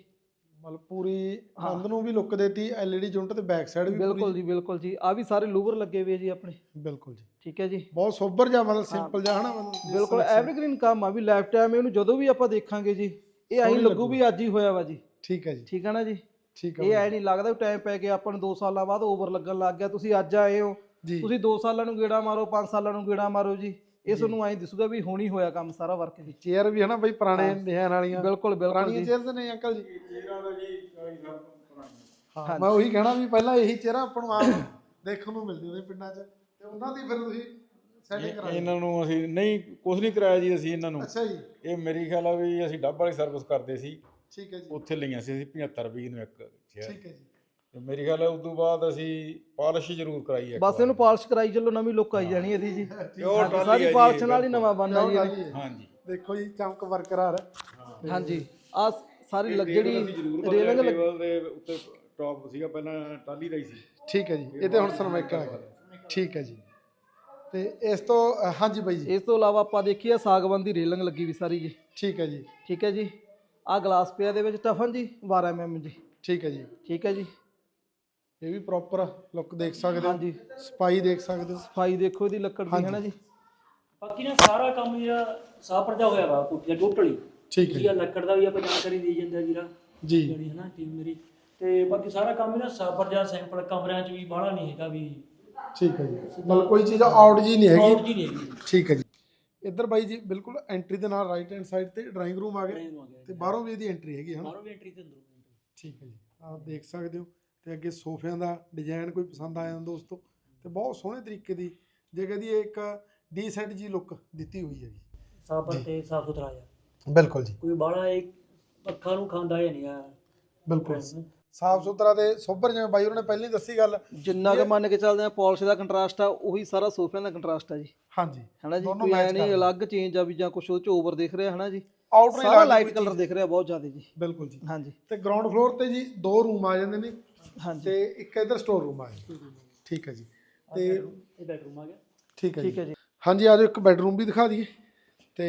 ਮਤਲਬ ਪੂਰੀ ਹਾਂ। ਨੂੰ ਵੀ ਲੁੱਕ ਦੇਤੀ ਐਲਈਡੀ ਯੂਨਿਟ ਤੇ ਬੈਕ ਸਾਈਡ ਵੀ ਬਿਲਕੁਲ ਜੀ ਬਿਲਕੁਲ ਜੀ। ਆ ਵੀ ਸਾਰੇ ਲੂਵਰ ਲੱਗੇ ਹੋਏ ਆ ਜੀ ਆਪਣੇ। ਬਿਲਕੁਲ ਜੀ। ਠੀਕ ਹੈ ਜੀ। ਬਹੁਤ ਸੋਬਰ ਜਿਹਾ ਮਤਲਬ ਸਿੰਪਲ ਜਿਹਾ ਹਨਾ ਮਤਲਬ ਬਿਲਕੁਲ ਐਵਰਗ੍ਰੀਨ ਕੰਮ ਆ ਵੀ ਲਾਈਫ ਟਾਈਮ ਇਹਨੂੰ ਜਦੋਂ ਵੀ ਆਪਾਂ ਦੇਖਾਂਗੇ ਜੀ ਇਹ ਸੋਹਣੀ ਲੱਗੂ ਵੀ ਅੱਜ ਹੀ ਹੋਇਆ ਵਾ ਜੀ। ਠੀਕ ਹੈ ਜੀ। ਠੀਕ ਹੈ ਨਾ ਜੀ? ਠੀਕ ਹੈ ਇਹ ਐ ਨਹੀਂ ਲੱਗਦਾ ਵੀ ਟਾਈਮ ਪੈ ਗਿਆ ਆਪਾਂ ਨੂੰ 2 ਸਾਲਾਂ ਬਾਅਦ ਓਵਰ ਲੱਗਣ ਲੱਗ ਗਿਆ ਤੁਸੀਂ ਅੱਜ ਆਏ ਹੋ। ਜੀ। ਤੁਸੀਂ 2 ਸਾਲਾਂ ਨੂੰ ਗੇੜਾ ਮਾਰੋ 5 ਸਾਲਾਂ ਨੂੰ ਗੇੜਾ ਮਾਰੋ ਜੀ। ਇਹ ਤੁਹਾਨੂੰ ਐਂ ਦਿਸੂਗਾ ਵੀ ਹੋਣੀ ਹੋਇਆ ਕੰਮ ਸਾਰਾ ਵਰਕ ਜੀ ਚੇਅਰ ਵੀ ਹਨਾ ਬਈ ਪੁਰਾਣੇ ਡਿਜ਼ਾਈਨ ਵਾਲੀਆਂ। ਬਿਲਕੁਲ ਬਿਲਕੁਲ ਪੁਰਾਣੀਆਂ ਜੀ। ਚੇਅਰਸ ਨੇ ਅੰਕਲ ਜੀ? ਹਾਂ। ਮੈਂ ਉਹੀ ਕਹਿਣਾ ਵੀ ਪਹਿਲਾਂ ਇਹੀ ਚਿਹਰਾ ਆਪਾਂ ਨੂੰ ਆਮ ਦੇਖਣ ਨੂੰ ਮਿਲਦੇ ਨੇ ਪਿੰਡਾਂ 'ਚ। ਤੇ ਉਹਨਾਂ ਦੀ ਫਿਰ ਤੁਸੀਂ ਸੈਟਿੰਗ ਕਰਾ ਇਹਨਾਂ ਨੂੰ ਅਸੀਂ ਨਹੀਂ ਕੁਝ ਨਹੀਂ ਕਰਾਇਆ ਜੀ ਅਸੀਂ ਇਹਨਾਂ ਨੂੰ। ਅੱਛਾ ਜੀ। ਇਹ ਮੇਰੀ ਖਿਆਲ ਆ ਵੀ ਅਸੀਂ ਡੱਬ ਵਾਲੀ ਸਰਵਿਸ ਕਰਦੇ ਸੀ। ਠੀਕ ਹੈ ਜੀ। ਉੱਥੇ ਲਈਆਂ ਸੀ ਅਸੀਂ 75 ਰੁਪਏ ਨੂੰ ਇੱਕ ਚੇਅਰ ਠੀਕ ਹੈ ਜੀ। ਤੇ ਮੇਰੀ ਖਿਆਲ ਆ ਉਸ ਤੋਂ ਬਾਅਦ ਅਸੀਂ ਪਾਲਿਸ਼ ਜ਼ਰੂਰ ਕਰਾਈ ਹੈ ਬਸ ਇਹਨੂੰ ਪਾਲਿਸ਼ ਕਰਾਈ ਚੱਲੋ ਨਵੀਂ ਲੁੱਕ ਆਈ ਜਾਣੀ ਇਹਦੀ ਜੀ। ਪਿਓਰ ਟਰਾਲੀ ਸਾਰੀ ਹੈ ਪਾਲਿਸ਼ ਨਾਲ ਹੀ ਨਵਾਂ ਬਣਨਾ ਜੀ ਇਹਦਾ। ਹਾਂਜੀ। ਦੇਖੋ ਜੀ ਚਮਕ ਬਰਕਰਾਰ ਹੈ। ਹਾਂਜੀ। ਆ ਸਾਰੀ ਲੱਗ- ਜਿਹੜੀ ਰੇਲਿੰਗ ਲੱਗ- ਦੇ ਉੱਤੇ ਟੌਪ ਸੀਗਾ ਪਹਿਲਾਂ ਟਾਲੀ ਦਾ ਹੀ ਸੀ। ਠੀਕ ਹੈ ਜੀ ਇਹ ਤੇ ਹੁਣ ਸਰਮੈਕਾ ਹੈ। ਠੀਕ ਹੈ ਜੀ। ਤੇ ਇਸ ਤੋਂ ਅ, ਹਾਂਜੀ ਬਾਈ ਜੀ। ਇਸ ਤੋਂ ਇਲਾਵਾ ਆਪਾਂ ਦੇਖੀਏ ਸਾਗਵਾਨ ਦੀ ਰੇਲਿੰਗ ਲੱਗੀ ਵੀ ਸਾਰੀ ਜੀ। ਠੀਕ ਹੈ ਜੀ। ਠੀਕ ਹੈ ਜੀ। ਆ ਗਲਾਸ ਪਿਆ ਦੇ ਵਿੱਚ ਟਫਨ ਜੀ 12 mm ਜੀ। ਠੀਕ ਹੈ ਜੀ। ਠੀਕ ਹੈ ਜੀ। ਇਹ ਵੀ ਪ੍ਰੋਪਰ ਲੁੱਕ ਦੇਖ ਸਕਦੇ ਹੋ। ਹਾਂਜੀ। ਸਪਾਈ ਦੇਖ ਸਕਦੇ ਹੋ। ਸਫ਼ਾਈ ਦੇਖੋ ਇਹਦੀ ਲੱਕੜ ਦੀ ਹੈ ਨਾ ਜੀ? ਬਾਕੀ ਨਾ ਸਾਰਾ ਕੰਮ ਜਿਹੜਾ ਸਾਹ ਪਰਦਾ ਹੋਇਆ ਵਾ ਕੁੱਟੀਆ ਟੋਟਲੀ। ਠੀਕ ਹੈ ਜੀ। ਲੱਕੜ ਦਾ ਵੀ ਆਪਾਂ ਜਾਣਕਾਰੀ ਦੇ ਜਾਂਦੇ ਵੀਰਾ ਜੀ। ਜਿਹੜੀ ਹੈ ਨਾ ਟੀਮ ਮੇਰੀ। ਤੇ ਬਾਕੀ ਸਾਰਾ ਕੰਮ ਹੀ ਨਾ ਸਾਬਰ ਜਾਂ ਸੈਂਪਲ ਕਮਰਿਆਂ 'ਚ ਵੀ ਬਾਹਲਾ ਨਹੀਂ ਹੈਗਾ ਵੀ। ਠੀਕ ਹੈ ਜੀ। ਮਤਲਬ ਕੋਈ ਚੀਜ਼ ਆਊਟ ਜੀ ਨਹੀਂ ਹੈਗੀ। ਆਊਟ ਜੀ ਨਹੀਂ ਹੈਗੀ। ਠੀਕ ਹੈ ਜੀ। ਇੱਧਰ ਬਾਈ ਜੀ ਬਿਲਕੁਲ ਐਂਟਰੀ ਦੇ ਨਾਲ ਰਾਈਟ ਹੈਂਡ ਸਾਈਡ ਤੇ ਡਰਾਇੰਗ ਰੂਮ ਆ ਗਿਆ। ਇਹਨੂੰ ਆ ਗਿਆ। ਤੇ ਬਾਹਰੋਂ ਵੀ ਇਹਦੀ ਐਂਟਰੀ ਹੈਗੀ ਹਨਾ ਬਾਹਰੋਂ ਵੀ ਐਂਟਰੀ ਤੇ ਅੰਦਰੋਂ ਵੀ entry। ਠੀਕ ਹੈ ਜੀ। ਆਪ ਦੇਖ ਸਕਦੇ ਹੋ। ਤੇ ਅੱਗੇ ਸੋਫਿਆਂ ਦਾ ਡਿਜ਼ਾਈਨ ਕੋਈ ਪਸੰਦ ਆਇਆ ਦੋਸਤੋ ਤੇ ਬਹੁਤ ਸੋਹਣੇ ਤਰੀਕੇ ਦੀ ਜੇ ਕਹਦੀ ਇੱਕ ਡੀਸੈਂਟ ਜੀ ਲੁੱਕ ਦਿੱਤੀ ਹੋਈ ਹੈ ਜੀ। ਸਾਬਰ ਤੇ ਸਾਫ਼ ਸੁਥਰਾ ਆ ਬਿਲਕੁਲ ਜੀ। ਕੋਈ ਬਾਹਲਾ ਇਹ ਅੱਖਾਂ ਨੂੰ ਖਾਂਦਾ ਹੈ ਨਹੀਂ ਆ। ਬਿਲਕੁਲ। ਸਾਫ਼ ਸੁਥਰਾ ਤੇ ਸੋਬਰ ਜਿਵੇਂ ਬਾਈ ਉਹਨਾਂ ਨੇ ਪਹਿਲਾਂ ਹੀ ਦੱਸੀ ਗੱਲ। ਜਿੰਨਾ ਕੁ ਮੰਨ ਕੇ ਚੱਲਦੇ ਆ ਪਾਲਿਸ਼ ਦਾ ਕੰਟਰਾਸਟ ਆ ਉਹੀ ਸਾਰਾ ਸੋਫਿਆਂ ਦਾ ਕੰਟਰਾਸਟ ਆ ਜੀ। ਹਾਂਜੀ। ਹੈਨਾ ਜੀ ਦੋਨੋਂ ਕੋਈ ਨਹੀਂ। ਅਲੱਗ ਚੇਂਜ ਆ ਵੀ ਜਾਂ ਕੁਝ ਉਹ ਚ ਓਵਰ ਦਿਖ ਰਿਹਾ ਹੈਨਾ ਜੀ। ਆਊਟਰ ਸਾਰਾ ਲਾਈਟ ਕਲਰ ਦਿਖ ਰਿਹਾ ਬਹੁਤ ਜ਼ਿਆਦਾ ਜੀ। ਬਿਲਕੁਲ ਜੀ। ਹਾਂਜੀ। ਤੇ ਗਰਾਊਂਡ ਫਲੋਰ ਤੇ ਜੀ ਦੋ ਰੂਮ ਆ ਜਾਂਦੇ ਨੇ ਹਾਂਜੀ। ਤੇ ਇੱਕ ਇਧਰ ਸਟੋਰ ਰੂਮ ਆ ਜਾਂਦਾ ਠੀਕ ਹੈ ਜੀ। ਤੇ ਇਹ ਬੈਡਰੂਮ ਆ ਗਿਆ? ਠੀਕ ਹੈ ਠੀਕ ਜੀ ਹੈ ਜੀ। ਹਾਂਜੀ ਆਜੋ ਇੱਕ ਬੈਡਰੂਮ ਵੀ ਦਿਖਾ ਦਈਏ। ਤੇ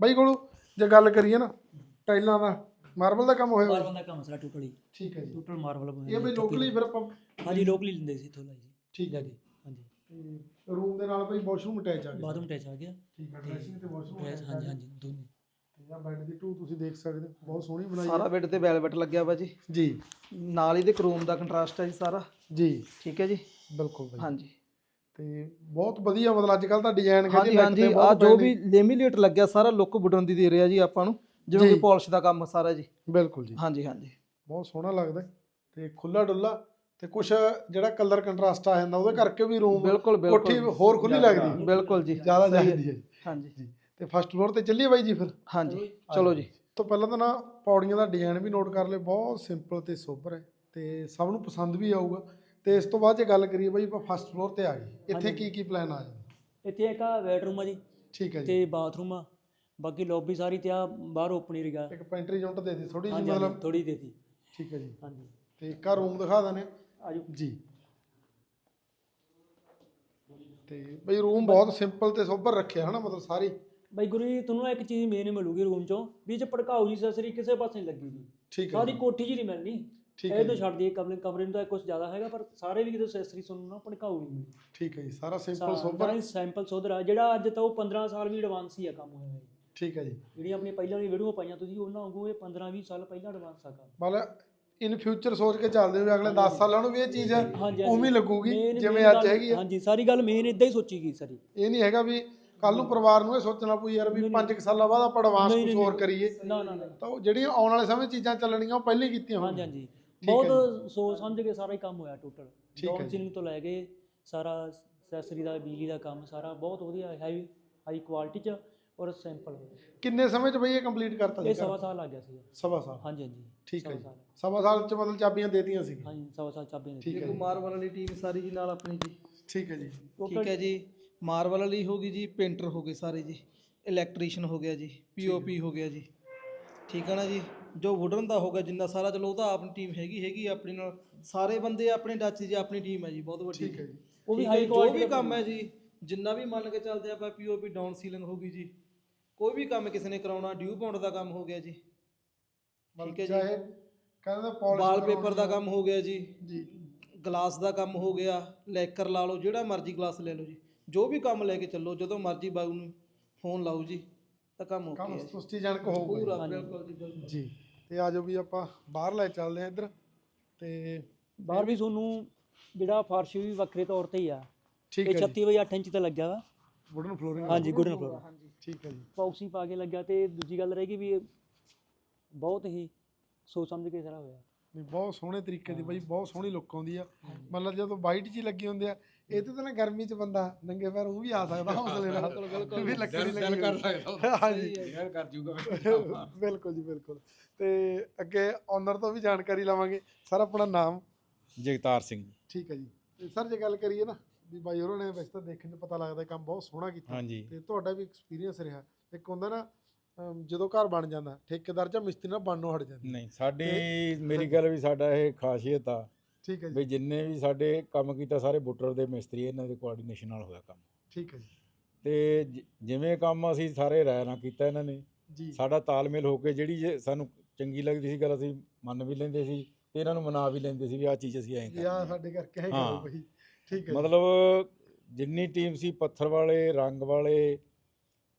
ਬਾਈ ਕੋਲੋਂ ਜੇ ਗੱਲ ਕਰੀਏ ਨਾ ਟਾਈਲਾਂ ਦਾ ਮਾਰਬਲ ਦਾ ਕੰਮ ਹੋਇਆ ਹੋਇਆ। ਮਾਰਬਲ ਦਾ ਕੰਮ ਸਾਰਾ ਟੋਟਲੀ ਠੀਕ ਹੈ ਜੀ। ਟੋਟਲ ਮਾਰਬਲ ਇਹ ਬਈ ਲੋਕਲੀ ਫਿਰ ਆਪਾਂ ਹਾਂਜੀ ਲੋਕਲੀ ਲੈਂਦੇ ਸੀ ਲਾਈ ਜੀ ਠੀਕ ਹੈ ਜਾ। ਹਾਂਜੀ। ਤੇ ਰੂਮ ਦੇ ਨਾਲ ਬਈ ਵਾਸ਼ਰੂਮ ਅਟੈਚ ਆ ਗਿਆ। ਬਾਥਰੂਮ ਅਟੈਚ ਆ ਗਿਆ। ਠੀਕ ਹੈ ਡਰੈਸਿੰਗ ਤੇ ਵਾਸ਼ਰੂਮ ਹਾਂਜੀ ਹਾਂਜੀ ਦੋਨੇ। ਤੇ ਆ ਬੈੱਡ ਦੀ ਟੂ ਤੁਸੀਂ ਦੇਖ ਸਕਦੇ ਹੋ ਬਹੁਤ ਸੋਹਣੀ ਬਣਾਈ ਸਾਰਾ ਬੈੱਡ ਤੇ ਵੈਲਵਟ ਲੱਗਿਆ ਵਾ ਜੀ। ਜੀ। ਨਾਲ ਇਹਦੇ ਕਰੋਮ ਦਾ ਕੰਟਰਾਸਟ ਹੈ ਜੀ ਸਾਰਾ। ਜੀ। ਠੀਕ ਹੈ ਜੀ? ਬਿਲਕੁਲ ਬਈ ਹਾਂਜੀ। ਤੇ ਬਹੁਤ ਵਧੀਆ ਮਤਲਬ ਅੱਜ ਕੱਲ ਤਾਂ ਡਿਜ਼ਾਈਨ ਹਾਂਜੀ ਹਾਂਜੀ। ਆ ਜੋ ਵੀ ਲੈਮੀਨੇਟ ਲੱਗਿਆ ਸਾਰਾ ਲੁੱਕ ਵੁਡਨ ਦੀ ਦੇ ਰਿਹਾ ਜੀ ਆਪਾਂ ਨੂੰ। ਜਿਵੇਂ ਜੀ। ਕਿ ਪਾਲਿਸ਼ ਦਾ ਕੰਮ ਸਾਰਾ ਜੀ। ਬਿਲਕੁਲ ਜੀ। ਹਾਂਜੀ ਹਾਂਜੀ। ਬਹੁਤ ਸੋਹਣਾ ਲੱਗਦਾ ਹੈ। ਤੇ ਖੁੱਲਾ ਡੁੱਲਾ ਤੇ ਕੁਝ ਜਿਹੜਾ ਕਲਰ ਕੰਟਰਾਸਟ ਆ ਜਾਂਦਾ ਉਹਦੇ ਕਰਕੇ ਵੀ ਰੂਮ ਬਿਲਕੁਲ ਕੋਠੀ ਬਿਲਕੁਲ ਹੋਰ ਖੁੱਲੀ ਲੱਗਦੀ। ਬਿਲਕੁਲ ਜੀ। ਜ਼ਿਆਦਾ। ਚਾਹੀਦੀ ਹੈ ਜੀ। ਹਾਂਜੀ। ਜੀ। ਤੇ ਫਸਟ ਫਲੋਰ ਤੇ ਚੱਲੀਏ ਬਾਈ ਜੀ ਫਿਰ? ਹਾਂਜੀ ਚਲੋ ਜੀ। ਤੋਂ ਪਹਿਲਾਂ ਤਾਂ ਨਾ ਪੌੜੀਆਂ ਦਾ ਡਿਜ਼ਾਈਨ ਵੀ ਨੋਟ ਕਰ ਲਿਓ ਬਹੁਤ ਸਿੰਪਲ ਤੇ ਸੋਬਰ ਹੈ ਤੇ ਸਭ ਨੂੰ ਪਸੰਦ ਵੀ ਆਊਗਾ। ਤੇ ਇਸ ਤੋਂ ਬਾਅਦ ਜੇ ਗੱਲ ਕਰੀਏ ਬਾਈ ਆਪਾਂ ਫਸਟ ਫਲੋਰ ਤੇ ਆ ਗਏ। ਇੱਥੇ। ਕੀ ਕੀ ਪਲਾਨ ਆ ਜਾਂਦਾ? ਇੱਥੇ ਇੱਕ ਆ ਬੈਡਰੂਮ ਆ ਜੀ। ਠੀਕ ਹੈ ਜੀ। ਤੇ ਬਾਥਰੂਮ ਆ। ਬਾਕੀ ਲੌਬੀ ਸਾਰੀ ਤੇ ਆ ਬਾਹਰ ਓਪਨ ਏਰੀਆ ਇੱਕ ਪੈਂਟਰੀ ਯੂਨਿਟ ਦੇ ਦਿੱਤੀ ਥੋੜੀ ਜਿਹੀ ਹਾਂਜੀ ਮਤਲਬ? ਥੋੜੀ ਦੇਤੀ। ਠੀਕ ਹੈ ਜੀ। ਹਾਂਜੀ। ਤੇ ਇੱਕ ਆ ਰੂਮ ਦਿਖਾ ਦਨੇ ਆਜੋ। ਜੀ। ਤੇ ਬਈ ਰੂਮ ਬਹੁਤ ਸਿੰਪਲ ਤੇ ਸੋਬਰ ਰੱਖਿਆ ਹਨਾ ਮਤਲਬ ਸਾਰੀ। ਬਾਈ ਗੁਰੂ ਜੀ ਤੁਹਾਨੂੰ ਇੱਕ ਚੀਜ਼ ਮੇਨ ਮਿਲੂਗੀ ਰੂਮ ਚੋਂ ਵੀ ਚ ਭੜਕਾਊ ਜੀ ਸਸਰੀ ਕਿਸੇ ਪਾਸੇ ਨਹੀਂ ਲੱਗੀ ਜੀ। ਠੀਕ ਹੈ ਸਾਰੀ ਜੀ, ਕੋਠੀ ਜੀ ਨਹੀਂ ਮਿਲਣੀ। ਠੀਕ ਹੈ ਇਹ ਤੋਂ ਜੀ, ਛੱਡ ਦਈਏ ਕਮਰੇ ਕਮਰੇ ਨੂੰ ਤਾਂ ਕੁਝ ਜ਼ਿਆਦਾ ਹੈਗਾ ਪਰ ਸਾਰੇ ਵੀ ਕਿਤੇ ਸੈਸਰੀ ਤੁਹਾਨੂੰ ਨਾ ਭੜਕਾਊ ਨਹੀਂ ਮਿਲਣੀ। ਠੀਕ ਹੈ ਜੀ ਸਾਰਾ ਸਿੰਪਲ ਸੋਬਰ। ਸਾਰਾ ਸੈਂਪਲ ਸੋਧਰਾ ਜਿਹੜਾ ਅੱਜ ਤਾਂ ਉਹ 15 ਸਾਲ ਵੀ ਐਡਵਾਂਸ ਹੀ ਆ ਕੰਮ ਹੋਇਆ ਜੀ। ਠੀਕ ਹੈ ਜੀ। ਜਿਹੜੀਆਂ ਆਪਣੀਆਂ ਪਹਿਲਾਂ ਵਾਲੀ ਵੀਡੀਓ ਪਾਈਆਂ ਤੁਸੀਂ ਉਹਨਾਂ ਵਾਂਗੂ ਇਹ 15 20 ਸਾਲ ਪਹਿਲਾਂ ਐਡਵਾਂਸ ਆ ਕੰਮ। ਮਤਲਬ ਇਨ ਫਿਊਚਰ ਸੋਚ ਕੇ ਚੱਲਦੇ ਹੋ ਵੀ ਅਗਲੇ 10 ਸਾਲਾਂ ਨੂੰ ਵੀ ਇਹ ਚੀਜ਼ ਹਾਂਜੀ ਉਵੇਂ ਹੀ ਲੱਗੂਗੀ Main- ਜਿਵੇਂ main ਅੱਜ ਗੱਲ- ਹੈਗੀ ਆ। ਹਾਂਜੀ ਸਾਰੀ ਗੱਲ ਮੇਨ ਇਦਾਂ ਹੀ ਸੋਚੀ ਗਈ ਸਾਰੀ। ਇਹ ਨਹੀਂ ਹੈਗਾ ਵੀ ਕੱਲ ਨੂੰ ਪਰਿਵਾਰ ਨੂੰ ਇਹ ਸੋਚਣਾ ਪਊ ਯਾਰ ਵੀ 5 ਸਾਲਾਂ ਬਾਅਦ ਆਪਾਂ ਐਡਵਾਂਸ ਕੁਝ ਹੋਰ ਕਰੀਏ। ਨਾ ਨਾ ਨਾ। ਤਾਂ ਉਹ ਜਿਹੜੀਆਂ ਆਉਣ ਵਾਲੇ ਸਮੇਂ ਚੀਜ਼ਾਂ ਚੱਲਣੀਆਂ ਉਹ ਪਹਿਲਾਂ ਹੀ ਕੀਤੀਆਂ ਹਾਂਜੀ ਹੋਣਗੀਆਂ ਹਾਂਜੀ ਬਹੁਤ ਸੋਚ ਸਮਝ ਕੇ ਸਾਰਾ ਹੀ ਕੰਮ ਹੋਇਆ ਟੋਟਲ। ਸੀਲਿੰਗ ਤੋਂ ਲੈ ਕੇ ਸਾਰਾ ਐਕਸੈਸਰੀ ਦਾ ਬਿਜਲੀ ਦਾ ਕੰਮ ਸਾਰਾ ਬਹੁਤ ਵਧੀਆ ਹੈਵੀ ਹਾਈ ਕੁਆਲਿਟੀ ਚ ਔਰ ਸਿੰਪਲ ਕਿੰਨੇ ਸਮੇਂ 'ਚ ਬਈ ਇਹ ਕੰਪਲੀਟ ਕਰਤਾ ਇਹ ਸੀ ਸਵਾ ਸਾਲ ਲੱਗ ਗਿਆ ਸੀ ਸਵਾ ਸਾਲ। ਹਾਂਜੀ ਹਾਂਜੀ। ਠੀਕ ਹੈ ਸਵਾ ਸਾਲ। 'ਚ ਮਤਲਬ ਚਾਬੀਆਂ ਦੇਤੀਆਂ ਸੀ ਹਾਂਜੀ ਸਵਾ ਸਾਲ ਚਾਬੀਆਂ ਠੀਕ ਹੈ ਮਾਰਬਲ ਵਾਲੀ ਟੀਮ ਸਾਰੀ ਜੀ ਨਾਲ ਆਪਣੀ ਜੀ। ਠੀਕ ਹੈ ਜੀ। ਠੀਕ ਹੈ ਜੀ। ਮਾਰਬਲ ਵਾਲੀ ਹੋ ਗਈ ਜੀ ਪੇਂਟਰ ਹੋ ਗਏ ਸਾਰੇ ਜੀ ਇਲੈਕਟ੍ਰੀਸ਼ੀਅਨ ਹੋ ਗਿਆ ਜੀ ਪੀਓਪੀ ਹੋ। ਗਿਆ ਜੀ। ਠੀਕ ਹੈ ਨਾ ਜੀ? ਜੋ ਵੁਡਨ ਦਾ ਹੋਗਾ ਜਿੰਨਾ ਸਾਰਾ ਚਲੋ ਉਹ ਤਾਂ ਆਪਣੀ ਟੀਮ ਹੈਗੀ ਹੈਗੀ ਆਪਣੀ ਨਾਲ। ਸਾਰੇ ਬੰਦੇ ਆਪਣੇ ਡੱਚ ਜੀ ਆਪਣੀ ਟੀਮ ਹੈ ਜੀ ਬਹੁਤ ਵੱਡੀ। ਠੀਕ ਹੈ ਜੀ। ਉਹ ਵੀ ਹੈ, ਹਾਈ ਜੋ ਕੁਆਲਿਟੀ ਵੀ ਕੰਮ ਹੈ ਜੀ ਜਿੰਨਾ ਵੀ ਮੰਨ ਕੇ ਚੱਲਦੇ ਆਪਾਂ ਪੀਓਪੀ ਡਾਊਨ ਸੀਲਿੰਗ ਹੋ ਗਈ ਜੀ ਕੋਈ ਵੀ ਕੰਮ ਕਿਸੇ ਨੇ ਕਰਾਉਣਾ ਡਿਊ ਪਾਉਂਡ ਦਾ ਕੰਮ ਹੋ ਗਿਆ ਜੀ। ਠੀਕ ਹੈ ਜੀ। ਚਾਹੇ ਕਹਿੰਦੇ ਪਾਲਿਸ਼ ਵਾਲ ਪੇਪਰ ਦਾ ਕੰਮ ਹੋ ਗਿਆ ਜੀ। ਜੀ। ਗਲਾਸ ਦਾ ਕੰਮ ਹੋ ਗਿਆ ਲੈਕਰ ਲਾ ਲਓ ਜਿਹੜਾ ਮਰਜ਼ੀ ਗਲਾਸ ਲੈ ਲਓ ਜੀ। ਜੋ ਵੀ ਕੰਮ ਲੈ ਕੇ ਚੱਲੋ ਜਦੋਂ ਮਰਜ਼ੀ ਬਾਊ ਨੂੰ ਫੋਨ ਲਾਓ ਜੀ ਤਾਂ ਕੰਮ ਓਕੇ ਕੰਮ ਹੈ ਜੀ। ਸੁਸਤੀਜਨਕ ਹੋਊਗਾ ਪੂਰਾ। ਬਿਲਕੁਲ ਜੀ ਬਿਲਕੁਲ। ਜੀ ਤੇ ਆਜੋ ਵੀ ਆਪਾਂ ਬਾਹਰ ਲੈ ਚੱਲਦੇ ਆ ਇੱਧਰ ਤੇ ਬਾਹਰ ਵੀ ਤੁਹਾਨੂੰ ਜਿਹੜਾ ਫਰਸ਼ ਵੀ ਵੱਖਰੇ ਤੌਰ ਤੇ ਹੀ ਆ। ਠੀਕ ਇਹ ਹੈ ਜੀ। 36 ਬਾਈ 8 ਇੰਚ ਤੇ ਲੱਗਿਆ ਵਾ। ਵੁਡਨ ਫਲੋਰਿੰਗ ਹਾਂਜੀ ਗੁੱਡਨ ਫਲੋਰ ਹਾਂਜੀ। ਠੀਕ ਹੈ ਜੀ। ਬਾਕਸਿੰਗ ਪਾ ਕੇ ਲੱਗਿਆ ਤੇ ਦੂਜੀ ਗੱਲ ਰਹੇਗੀ ਵੀ ਇਹ ਬਹੁਤ ਹੀ ਸੋਚ ਸਮਝ ਕੇ ਸਾਰਾ ਹੋਇਆ। ਨਹੀਂ ਬਹੁਤ ਸੋਹਣੇ ਤਰੀਕੇ ਦੀ ਬਾਈ ਬਹੁਤ ਸੋਹਣੀ ਲੁੱਕ ਆਉਂਦੀ ਆ। ਮਤਲਬ ਜਦੋਂ ਵਾਈਟ ਜੀ ਲੱਗੀ ਹੁੰਦੀ ਆ ਇਹ ਤੇ ਤਾਂ ਨਾ ਗਰਮੀ 'ਚ ਬੰਦਾ ਨੰਗੇ ਪੈਰ ਉਹ ਵੀ ਆ ਸਕਦਾ ਹੌਸਲੇ ਨਾਲ। ਬਿਲਕੁਲ। ਵੀ ਲੱਕੜੀ ਲੱਗੀ ਕਰ। ਸਕਦਾ ਹਾਂਜੀ। ਯਾਰ ਕਰ ਜੂਗਾ। ਬਿਲਕੁਲ ਜੀ ਬਿਲਕੁਲ। ਤੇ ਅੱਗੇ ਓਨਰ ਤੋਂ ਵੀ ਜਾਣਕਾਰੀ ਲਵਾਂਗੇ। ਸਰ ਆਪਣਾ ਨਾਮ? ਜਗਤਾਰ ਸਿੰਘ। ਜੀ ਠੀਕ ਹੈ ਜੀ। ਸਰ ਜੇ ਗੱਲ ਕਰੀਏ ਨਾ ਵੀ ਬਾਈ ਹੋਰਾਂ ਨੇ ਵੈਸੇ ਤਾਂ ਦੇਖਣ 'ਚ ਪਤਾ ਲੱਗਦਾ ਕੰਮ ਬਹੁਤ ਸੋਹਣਾ ਕੀਤਾ। ਤੇ ਤੁਹਾਡਾ ਵੀ ਐਕਸਪੀਰੀਅੰਸ ਰਿਹਾ। ਇੱਕ ਹੁੰਦਾ ਨਾ ਜਦੋਂ ਘਰ ਬਣ ਜਾਂਦਾ ਠੇਕੇਦਾਰ ਜਾਂ ਮਿਸਤਰੀ ਨਾਲ ਬਣਨੋਂ ਹਟ ਜਾਂਦੀ। ਨਹੀਂ ਸਾਡੀ ਮੇਰੀ ਗੱਲ ਵੀ ਸਾਡਾ ਇਹ ਖਾਸੀਅਤ ਆ। ਠੀਕ ਹੈ ਜੀ। ਵੀ ਜਿੰਨੇ ਵੀ ਸਾਡੇ ਕੰਮ ਕੀਤਾ ਸਾਰੇ ਬੁੱਟਰ ਦੇ ਮਿਸਤਰੀ ਇਹਨਾਂ ਦੇ ਕੋਆਰਡੀਨੇਸ਼ਨ ਨਾਲ ਹੋਇਆ ਕੰਮ। ਠੀਕ ਹੈ ਜੀ। ਤੇ ਜ- ਜਿਵੇਂ ਕੰਮ ਅਸੀਂ ਸਾਰੇ ਰਾਇ ਨਾਲ ਕੀਤਾ ਇਹਨਾਂ ਨੇ ਜੀ। ਸਾਡਾ ਤਾਲਮੇਲ ਹੋ ਕੇ ਜਿਹੜੀ ਜੇ ਸਾਨੂੰ ਚੰਗੀ ਲੱਗਦੀ ਸੀ ਗੱਲ ਅਸੀਂ ਮੰਨ ਵੀ ਲੈਂਦੇ ਸੀ ਤੇ ਇਹਨਾਂ ਨੂੰ ਮਨਾ ਵੀ ਲੈਂਦੇ ਸੀ ਵੀ ਆਹ ਚੀਜ਼ ਅਸੀਂ ਐਂ ਕਰਨੀ ਆ। ਸਾਡੇ ਕਰਕੇ ਹੈ ਹਾਂ। ਕਰੋ ਬਈ। ਠੀਕ ਹੈ ਜੀ। ਮਤਲਬ ਜਿੰਨੀ ਟੀਮ ਸੀ ਪੱਥਰ ਵਾਲੇ ਰੰਗ ਵਾਲੇ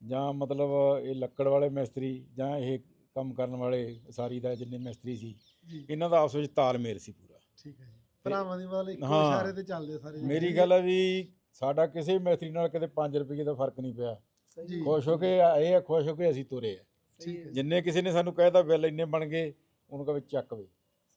ਜਾਂ ਮਤਲਬ ਇਹ ਲੱਕੜ ਵਾਲੇ ਮਿਸਤਰੀ ਜਾਂ ਇਹ ਕੰਮ ਕਰਨ ਵਾਲੇ ਸਾਰੀ ਦਾ ਜਿੰਨੇ ਮਿਸਤਰੀ ਸੀ ਜੀ। ਇਹਨਾਂ ਦਾ ਆਪਸ ਵਿੱਚ ਤਾਲਮੇਲ ਸੀ ਪੂਰਾ। ਠੀਕ ਹੈ ਜੀ। ਭਰਾਵਾਂ ਦੀ ਮਤਲਬ ਇੱਕੋ ਹਾਂ। ਇਸ਼ਾਰੇ ਤੇ ਚੱਲਦੇ ਸਾਰੇ ਜੀ। ਮੇਰੀ ਗੱਲ ਹੈ ਵੀ ਸਾਡਾ ਕਿਸੇ ਮਿਸਤਰੀ ਨਾਲ ਕਿਤੇ 5 ਰੁਪਏ ਦਾ ਫ਼ਰਕ ਨਹੀਂ ਪਿਆ। ਜੀ ਖੁਸ਼ ਹੋ ਕੇ ਇਹ ਆ ਖੁਸ਼ ਹੋ ਕੇ ਅਸੀਂ ਤੁਰੇ ਆ। ਠੀਕ ਹੈ ਜੀ। ਜਿੰਨੇ ਕਿਸੇ ਨੇ ਸਾਨੂੰ ਕਹਿਤਾ ਬਿੱਲ ਇੰਨੇ ਬਣ ਗਏ ਉਹਨੂੰ ਕਹੇ ਚੱਕ ਵੇ।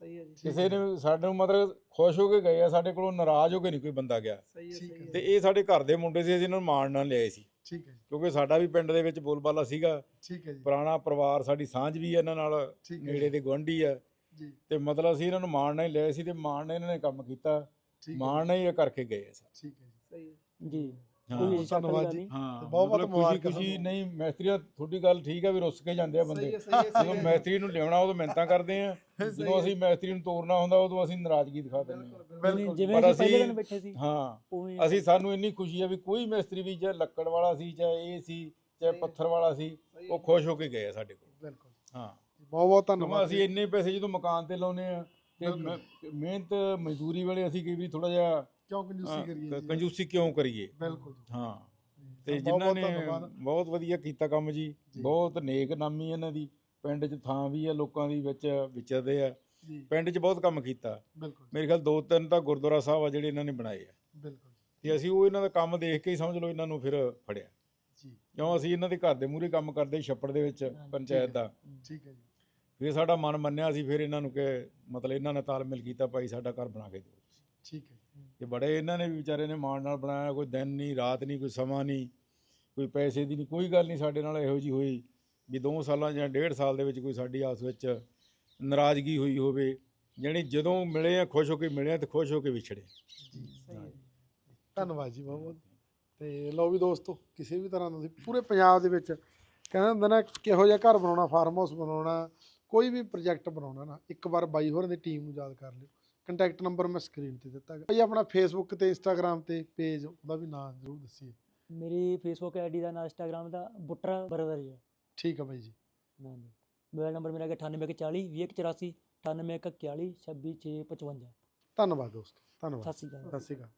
ਸਹੀ ਹੈ ਜੀ। ਕਿਸੇ ਨੇ ਸਾਡੇ ਨੂੰ ਮਤਲਬ ਖੁਸ਼ ਹੋ ਕੇ ਗਏ ਆ ਸਾਡੇ ਕੋਲੋਂ ਨਾਰਾਜ਼ ਹੋ ਕੇ ਨਹੀਂ ਕੋਈ ਬੰਦਾ ਗਿਆ। ਸਹੀ ਹੈ ਠੀਕ ਸਹੀ ਹੈ। ਹੈ। ਤੇ ਇਹ ਸਾਡੇ ਘਰ ਦੇ ਮੁੰਡੇ ਸੀ ਅਸੀਂ ਇਹਨਾਂ ਨੂੰ ਮਾਣ ਨਾਲ ਲਿਆਏ ਸੀ। ਠੀਕ ਹੈ ਜੀ। ਕਿਉਂਕਿ ਸਾਡਾ ਵੀ ਪਿੰਡ ਦੇ ਵਿੱਚ ਬੋਲਬਾਲਾ ਸੀਗਾ। ਠੀਕ ਹੈ ਜੀ। ਪੁਰਾਣਾ ਪਰਿਵਾਰ ਸਾਡੀ ਸਾਂਝ ਵੀ ਹੈ ਇਹਨਾਂ ਨਾਲ। ਠੀਕ ਹੈ ਨੇੜੇ ਦੇ ਗੁਆਂਢੀ ਆ। ਤੇ ਮਤਲਬ ਅਸੀਂ ਇਹਨਾਂ ਨੂੰ ਮਾਣ ਨਾਲ ਹੀ ਸੀ ਤੇ ਮਾਣ ਨਾਲ ਇਹਨਾਂ ਨੇ ਕੰਮ ਕੀਤਾ। ਹੈ ਮਾਣ ਨਾਲ ਹੀ ਇਹ ਕਰਕੇ ਗਏ ਆ ਸਰ। ਠੀਕ ਹੈ ਜੀ। ਸਹੀ ਹੈ। ਜੀ। ਹਾਂ। ਧੰਨਵਾਦ ਜੀ। ਹਾਂ ਬਹੁਤ ਬਹੁਤ ਮੁਬਾਰਕਾਂ ਖੁਸ਼ੀ। ਨਹੀਂ ਮੈਸਤਰੀਆ ਤੁਹਾਡੀ ਗੱਲ ਠੀਕ ਆ ਵੀ ਰੁੱਸ ਕੇ ਜਾਂਦੇ ਆ ਬੰਦੇ। ਹੈ ਹੈ ਜਦੋਂ ਹੈ। ਮੈਸਤਰੀ ਨੂੰ ਲਿਆਉਣਾ ਉਦੋਂ ਮਿਹਨਤਾਂ ਕਰਦੇ ਆ। ਜਦੋਂ ਅਸੀਂ ਮੈਸਤਰੀ ਨੂੰ ਤੋਰਨਾ ਹੁੰਦਾ ਉਦੋਂ ਅਸੀਂ ਨਾਰਾਜ਼ਗੀ ਦਿਖਾ ਦਿੰਦੇ ਹਾਂ ਬਿਲਕੁਲ ਜਿਵੇਂ ਪਰ ਅਸੀਂ ਪਹਿਲੇ ਦਿਨ ਬੈਠੇ ਸੀ ਹਾਂ। ਅਸੀਂ ਸਾਨੂੰ ਇੰਨੀ ਖੁਸ਼ੀ ਆ ਵੀ ਕੋਈ ਮਿਸਤਰੀ ਵੀ ਚਾਹੇ ਲੱਕੜ ਵਾਲਾ ਸੀ ਚਾਹੇ ਇਹ ਸੀ ਚਾਹੇ ਪੱਥਰ ਵਾਲਾ ਸੀ ਉਹ ਖੁਸ਼ ਹੋ ਕੇ ਗਏ ਆ ਸਾਡੇ ਕੋਲ। ਬਿਲਕੁਲ। ਹਾਂ। ਬਹੁਤ ਬਹੁਤ ਧੰਨਵਾਦ ਅਸੀਂ ਇੰਨੇ ਪੈਸੇ ਜਦੋਂ ਮਕਾਨ ਤੇ ਲਾਉਨੇ ਆ ਤੇ ਮ- ਮਿਹਨਤ ਮਜ਼ਦੂਰੀ ਵੇਲੇ ਅਸੀਂ ਕਈ ਵਾਰੀ ਥੋੜਾ ਜਿਹਾ ਕਿਉਂ ਕੰਜੂਸੀ ਕਰੀਏ ਜੀ? ਕੰਜੂਸੀ ਕਿਉਂ ਕਰੀਏ? ਬਿਲਕੁਲ ਜੀ। ਹਾਂ। ਤੇ ਬਹੁਤ ਜਿਨ੍ਹਾਂ ਬਹੁਤ ਨੇ ਧੰਨਵਾਦ। ਬਹੁਤ ਵਧੀਆ ਕੀਤਾ ਕੰਮ ਜੀ। ਜੀ। ਬਹੁਤ ਨੇਕ ਨਾਮੀ ਇਹਨਾਂ ਦੀ। ਪਿੰਡ 'ਚ ਥਾਂ ਵੀ ਆ ਲੋਕਾਂ ਦੀ ਵਿੱਚ ਵਿਚਰਦੇ ਆ। ਜੀ। ਪਿੰਡ 'ਚ ਬਹੁਤ ਕੰਮ ਕੀਤਾ। ਬਿਲਕੁਲ। ਮੇਰੇ ਖਿਆਲ ਦੋ ਤਿੰਨ ਤਾਂ ਗੁਰਦੁਆਰਾ ਸਾਹਿਬ ਆ ਜਿਹੜੇ ਇਹਨਾਂ ਨੇ ਬਣਾਏ ਆ। ਬਿਲਕੁਲ ਤੇ ਅਸੀਂ ਉਹ ਇਹਨਾਂ ਦਾ ਕੰਮ ਦੇਖ ਕੇ ਹੀ ਸਮਝ ਲਓ ਇਹਨਾਂ ਨੂੰ ਫਿਰ ਫੜਿਆ। ਜੀ। ਕਿਉਂ ਅਸੀਂ ਇਹਨਾਂ ਦੇ ਘਰ ਦੇ ਮੂਹਰੇ ਕੰਮ ਕਰਦੇ ਛੱਪੜ ਦੇ ਵਿੱਚ ਪੰਚਾਇਤ ਦਾ। ਠੀਕ ਹੈ ਜੀ। ਫਿਰ ਸਾਡਾ ਮਨ ਮੰਨਿਆ ਸੀ ਫਿਰ ਇਹਨਾਂ ਨੂੰ ਕਿ ਮਤਲਬ ਇਹਨਾਂ ਨੇ ਤਾਲਮੇਲ ਕੀਤਾ ਭਾਈ ਸਾਡਾ ਘਰ ਬਣਾ ਕੇ ਦਿਓ ਤੁਸੀਂ। ਠੀਕ ਹੈ ਤੇ ਬੜੇ ਇਹਨਾਂ ਨੇ ਵੀ ਵਿਚਾਰੇ ਨੇ ਮਾਣ ਨਾਲ ਬਣਾਇਆ ਕੋਈ ਦਿਨ ਨਹੀਂ ਰਾਤ ਨਹੀਂ ਕੋਈ ਸਮਾਂ ਨਹੀਂ ਕੋਈ ਪੈਸੇ ਦੀ ਨਹੀਂ ਕੋਈ ਗੱਲ ਨਹੀਂ ਸਾਡੇ ਨਾਲ ਇਹੋ ਜੀ ਹੋਈ ਵੀ 2 ਸਾਲਾਂ ਜਾਂ ਡੇਢ ਸਾਲ ਦੇ ਵਿੱਚ ਕੋਈ ਸਾਡੀ ਆਪਸ ਵਿੱਚ ਨਾਰਾਜ਼ਗੀ ਹੋਈ ਹੋਵੇ ਜਾਣੀ ਜਦੋਂ ਮਿਲੇ ਆ ਖੁਸ਼ ਹੋ ਕੇ ਮਿਲੇ ਆ ਤੇ ਖੁਸ਼ ਹੋ ਕੇ ਵਿਛੜੇ ਧੰਨਵਾਦ ਜੀ ਬਹੁਤ ਬਹੁਤ। ਤੇ ਲਓ ਵੀ ਦੋਸਤੋ ਕਿਸੇ ਵੀ ਤਰ੍ਹਾਂ ਦਾ ਤੁਸੀਂ ਪੂਰੇ ਪੰਜਾਬ ਦੇ ਵਿੱਚ ਕਹਿੰਦੇ ਹੁੰਦੇ ਨਾ ਕਿਹੋ ਜਿਹਾ ਘਰ ਬਣਾਉਣਾ ਫਾਰਮ ਹਾਊਸ ਬਣਾਉਣਾ ਕੋਈ ਵੀ ਪ੍ਰੋਜੈਕਟ ਬਣਾਉਣਾ ਨਾ ਇੱਕ ਵਾਰ ਬਾਈ ਹੋਰਾਂ ਦੀ ਟੀਮ ਨੂੰ ਯਾਦ ਕਰ ਲਿਓ। ਕੰਟੈਕਟ ਨੰਬਰ ਮੈਂ ਸਕਰੀਨ ਤੇ ਦਿੱਤਾ ਗਿਆ ਭਾਈ ਆਪਣਾ ਫੇਸਬੁੱਕ ਤੇ ਇੰਸਟਾਗ੍ਰam ਤੇ ਪੇਜ ਉਹਦਾ ਵੀ ਨਾਮ ਜ਼ਰੂਰ ਦੱਸੀਏ। ਮੇਰੀ ਫੇਸਬੁੱਕ ਆਈਡੀ ਦਾ ਨਾਮ ਇੰਸਟਾਗ੍ਰam ਦਾ ਬੁੱਟਰ ਬਰਦਰ ਜੀ ਠੀਕ ਆ ਬਾਈ ਜੀ। ਹਾਂਜੀ ਮੋਬਾਈਲ ਨੰਬਰ ਮੇਰਾ ਹੈਗਾ 9840 2184 9841 26655 ਧੰਨਵਾਦ ਦੋਸਤੋ ਧੰਨਵਾਦ। ਸਤਿ ਸ਼੍ਰੀ ਅਕਾਲ। ਸਤਿ ਸ਼੍ਰੀ ਅਕਾਲ।